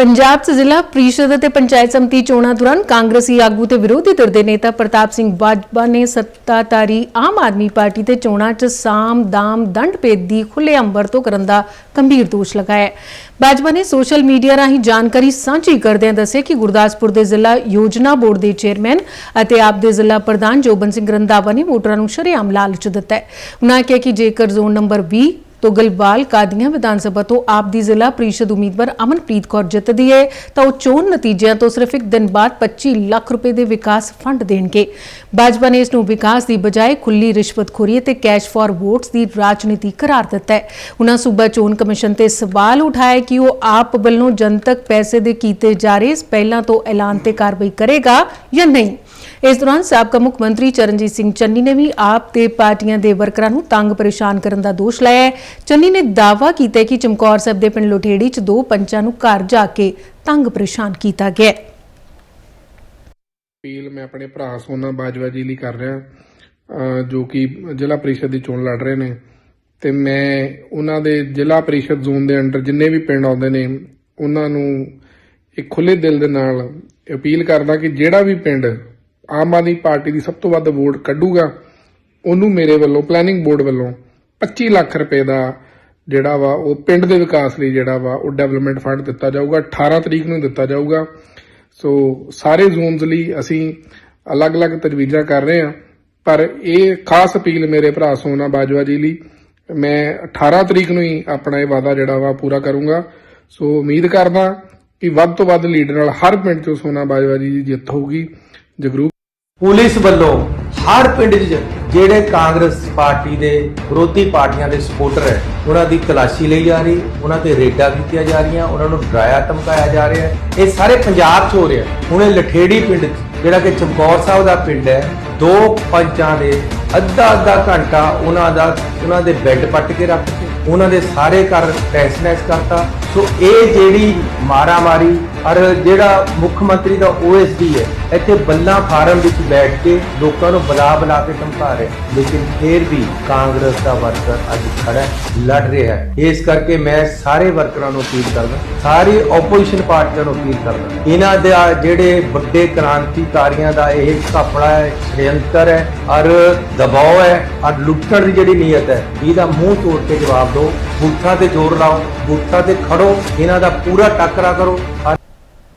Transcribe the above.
ਪੰਜਾਬ 'ਚ ਜ਼ਿਲ੍ਹਾ ਪ੍ਰੀਸ਼ਦ ਅਤੇ ਪੰਚਾਇਤ ਸਮਿਤੀ ਚੋਣਾਂ ਦੌਰਾਨ ਕਾਂਗਰਸੀ ਆਗੂ ਤੇ ਵਿਰੋਧੀ ਧਿਰ ਦੇ ਨੇਤਾ ਪ੍ਰਤਾਪ ਸਿੰਘ ਬਾਜਵਾ ਨੇ ਸੱਤਾਧਾਰੀ ਆਮ ਆਦਮੀ ਪਾਰਟੀ ਤੇ ਚੋਣਾਂ 'ਚ ਸਾਮ, ਦਾਮ, ਦੰਡ ਭੇਦ ਦੀ ਖੁੱਲ੍ਹੇਆਮ ਵਰਤੋਂ ਕਰਨ ਦਾ ਗੰਭੀਰ ਦੋਸ਼ ਲਗਾਇਆ ਬਾਜਵਾ ਨੇ ਸੋਸ਼ਲ ਮੀਡੀਆ ਰਾਹੀਂ ਜਾਣਕਾਰੀ ਸਾਂਝੀ ਕਰਦਿਆਂ ਦੱਸਿਆ ਕਿ ਗੁਰਦਾਸਪੁਰ ਦੇ ਜ਼ਿਲ੍ਹਾ ਯੋਜਨਾ ਬੋਰਡ ਦੇ ਚੇਅਰਮੈਨ ਅਤੇ ਆਪ ਦੇ ਜ਼ਿਲ੍ਹਾ ਪ੍ਰਧਾਨ ਜੋਬਨ ਸਿੰਘ ਰੰਧਾਵਾ ਨੇ ਵੋਟਰਾਂ ਨੂੰ ਸ਼ਰੇਆਮ ਲਾਲਚ ਦਿੱਤਾ ਹੈ। ਉਨ੍ਹਾਂ ਕਿਹਾ ਕਿ ਜੇਕਰ ਜ਼ੋਨ ਨੰਬਰ 20 ਤੁਗਲਬਾਲ ਕਾਦੀਆਂ ਵਿਧਾਨ ਸਭਾ ਤੋਂ ਆਪ ਦੀ ਜ਼ਿਲ੍ਹਾ ਪ੍ਰੀਸ਼ਦ ਉਮੀਦਵਾਰ ਅਮਨਪ੍ਰੀਤ ਕੌਰ ਜਿੱਤਦੀ ਹੈ ਤਾਂ ਉਹ ਚੋਣ ਨਤੀਜਿਆਂ ਤੋਂ ਸਿਰਫ ਇੱਕ ਦਿਨ ਬਾਅਦ 25 ਲੱਖ ਰੁਪਏ ਦੇ ਵਿਕਾਸ ਫੰਡ ਦੇਣਗੇ। ਭਾਜਪਾ ਨੇ ਇਸ ਨੂੰ ਵਿਕਾਸ ਦੀ ਬਜਾਏ ਖੁੱਲੀ ਰਿਸ਼ਵਤਖੋਰੀ ਅਤੇ ਕੈਸ਼ ਫਾਰ ਵੋਟਸ ਦੀ ਰਾਜਨੀਤੀ ਕਰਾਰ ਦਿੱਤਾ ਹੈ। ਉਹਨਾਂ ਸੂਬਾ ਚੋਣ ਕਮਿਸ਼ਨ ਤੇ ਸਵਾਲ ਉਠਾਇਆ ਕਿ ਉਹ ਆਪ ਵੱਲੋਂ ਜਨਤਕ ਪੈਸੇ ਦੇ ਕੀਤੇ ਜਾ ਰਹੇ ਪਹਿਲਾਂ ਤੋਂ ਐਲਾਨ ਤੇ ਕਾਰਵਾਈ ਕਰੇਗਾ ਜਾਂ ਨਹੀਂ। ਇਸ ਦੌਰਾਨ ਸਾਬਕਾ ਮੁੱਖ ਮੰਤਰੀ ਚਰਨਜੀਤ ਸਿੰਘ ਚੰਨੀ ਨੇ ਵੀ ਆਪ ਤੇ ਪਾਰਟੀਆਂ ਦੇ ਵਰਕਰਾਂ ਨੂੰ ਤੰਗ ਪਰੇਸ਼ਾਨ ਕਰਨ ਦਾ ਦੋਸ਼ ਲਾਇਆ ਹੈ। ਚੰਨੀ ਨੇ ਦਾਅਵਾ ਕੀਤਾ ਕਿ ਚਮਕੌਰ ਸਾਹਿਬ ਦੇ ਪਿੰਡ ਲੋਠੇੜੀ 'ਚ ਦੋ ਪੰਚਾਂ ਨੂੰ ਘਰ ਜਾ ਕੇ ਤੰਗ ਪਰੇਸ਼ਾਨ ਕੀਤਾ ਗਿਆ ਹੈ। ਅਪੀਲ ਮੈਂ ਆਪਣੇ ਭਰਾ ਸੋਨਾ ਬਾਜਵਾ ਜੀ ਲਈ ਕਰ ਰਿਹਾ ਜੋ ਕਿ ਜ਼ਿਲ੍ਹਾ ਪ੍ਰੀਸ਼ਦ ਦੀ ਚੋਣ ਲੜ ਰਹੇ ਨੇ ਤੇ ਮੈਂ ਉਹਨਾਂ ਦੇ ਜ਼ਿਲ੍ਹਾ ਪ੍ਰੀਸ਼ਦ ਜ਼ੋਨ ਦੇ ਅੰਡਰ ਜਿੰਨੇ ਵੀ ਪਿੰਡ ਆਉਂਦੇ ਨੇ, ਉਹਨਾਂ ਨੂੰ ਇੱਕ ਖੁੱਲੇ ਦਿਲ ਦੇ ਨਾਲ ਅਪੀਲ ਕਰਦਾ ਕਿ ਜਿਹੜਾ ਵੀ ਪਿੰਡ ਆਮ ਆਦਮੀ ਪਾਰਟੀ ਦੀ ਸਭ ਤੋਂ ਵੱਧ ਵੋਟ ਕੱਢੂਗਾ, ਉਹਨੂੰ ਮੇਰੇ ਵੱਲੋਂ ਪਲੈਨਿੰਗ ਬੋਰਡ ਵੱਲੋਂ 25 ਲੱਖ ਰੁਪਏ ਦਾ ਜਿਹੜਾ ਵਾ, ਉਹ ਪਿੰਡ ਦੇ ਵਿਕਾਸ ਲਈ ਜਿਹੜਾ ਵਾ, ਉਹ ਡਿਵੈਲਪਮੈਂਟ ਫੰਡ ਦਿੱਤਾ ਜਾਊਗਾ 18 ਤਰੀਕ ਨੂੰ ਦਿੱਤਾ ਜਾਊਗਾ। ਸੋ ਸਾਰੇ ਜ਼ੋਨਸ ਲਈ ਅਸੀਂ ਅਲੱਗ-ਅਲੱਗ ਤਜਵੀਜ਼ਾਂ ਕਰ ਰਹੇ ਹਾਂ, ਪਰ ਇਹ ਖਾਸ ਅਪੀਲ ਮੇਰੇ ਭਰਾ ਸੋਨਾ ਬਾਜਵਾ ਜੀ ਲਈ, ਮੈਂ 18 ਤਰੀਕ ਨੂੰ ਹੀ ਆਪਣਾ ਇਹ ਵਾਅਦਾ ਜਿਹੜਾ ਵਾ, ਪੂਰਾ ਕਰੂੰਗਾ। ਸੋ ਉਮੀਦ ਕਰਦਾ ਕਿ ਵੱਧ ਤੋਂ ਵੱਧ ਲੀਡਰ ਨਾਲ ਹਰ ਪਿੰਡ 'ਚੋਂ ਸੋਨਾ ਬਾਜਵਾ ਜੀ ਦੀ ਜਿੱਤ ਹੋਊਗੀ। ਜਗਰੂ ਪੁਲਿਸ ਵੱਲੋਂ ਹਰ ਪਿੰਡ 'ਚ ਜਿਹੜੇ ਕਾਂਗਰਸ ਪਾਰਟੀ ਦੇ ਵਿਰੋਧੀ ਪਾਰਟੀਆਂ ਦੇ ਸਪੋਰਟਰ ਹੈ, ਉਹਨਾਂ ਦੀ ਤਲਾਸ਼ੀ ਲਈ ਜਾ ਰਹੀ, ਉਹਨਾਂ ਤੇ ਰੇਡਾਂ ਕੀਤੀਆਂ ਜਾ ਰਹੀਆਂ, ਉਹਨਾਂ ਨੂੰ ਡਰਾਇਆ ਧਮਕਾਇਆ ਜਾ ਰਿਹਾ ਇਹ ਸਾਰੇ ਪੰਜਾਬ 'ਚ ਹੋ ਰਿਹਾ ਹੁਣ ਇਹ ਲਠੇੜੀ ਪਿੰਡ 'ਚ, ਜਿਹੜਾ ਕਿ ਚਮਕੌਰ ਸਾਹਿਬ ਦਾ ਪਿੰਡ ਹੈ, ਦੋ ਪੰਚਾਂ ਦੇ ਅੱਧਾ ਅੱਧਾ ਘੰਟਾ ਉਹਨਾਂ ਦਾ, ਉਹਨਾਂ ਦੇ ਬੈੱਡ ਪੱਟ ਕੇ ਰੱਖ ਕੇ ਉਹਨਾਂ ਦੇ ਸਾਰੇ ਘਰ ਟੈਸਨੈਸ ਕਰਤਾ। ਸੋ ਇਹ ਜਿਹੜੀ ਮਾਰਾਮਾਰੀ, ਔਰ ਜਿਹੜਾ ਮੁੱਖ ਮੰਤਰੀ ਦਾ ਓਐਸਡੀ ਹੈ, ਇੱਥੇ ਬੱਲਾ ਫਾਰਮ ਵਿੱਚ ਬੈਠ ਕੇ ਲੋਕਾਂ ਨੂੰ ਬੁਲਾ ਬੁਲਾ ਕੇ ਧਮਕਾ ਰਿਹਾ ਲੇਕਿਨ ਫਿਰ ਵੀ ਕਾਂਗਰਸ ਦਾ ਵਰਕਰ ਅੱਜ ਖੜਾ ਲੜ ਰਿਹਾ ਹੈ। ਇਸ ਕਰਕੇ ਮੈਂ ਸਾਰੇ ਵਰਕਰਾਂ ਨੂੰ ਅਪੀਲ ਕਰਦਾ, ਸਾਰੀ ਆਪੋਜੀਸ਼ਨ ਪਾਰਟੀਆਂ ਨੂੰ ਅਪੀਲ ਕਰਦਾ, ਇਹਨਾਂ ਦੇ ਜਿਹੜੇ ਵੱਡੇ ਕ੍ਰਾਂਤੀਕਾਰੀਆਂ ਦਾ ਇਹ ਕਪੜਾ ਹੈ ਸ਼੍ਰੇਯੰਤਰ ਹੈ, ਔਰ ਦਬਾਅ ਹੈ, ਔਰ ਲੁੱਟਣ ਦੀ ਜਿਹੜੀ ਨੀਅਤ ਹੈ, ਇਹਦਾ ਮੂੰਹ ਤੋੜ ਕੇ ਜਵਾਬ ਦਿਓ ਬੂਥਾਂ ਤੇ ਜ਼ੋਰ ਲਾਓ ਬੂਥਾਂ ਤੇ ਖੜੋ। ਇਹਨਾਂ ਦਾ ਪੂਰਾ ਟੱਕਰਾ ਕਰੋ।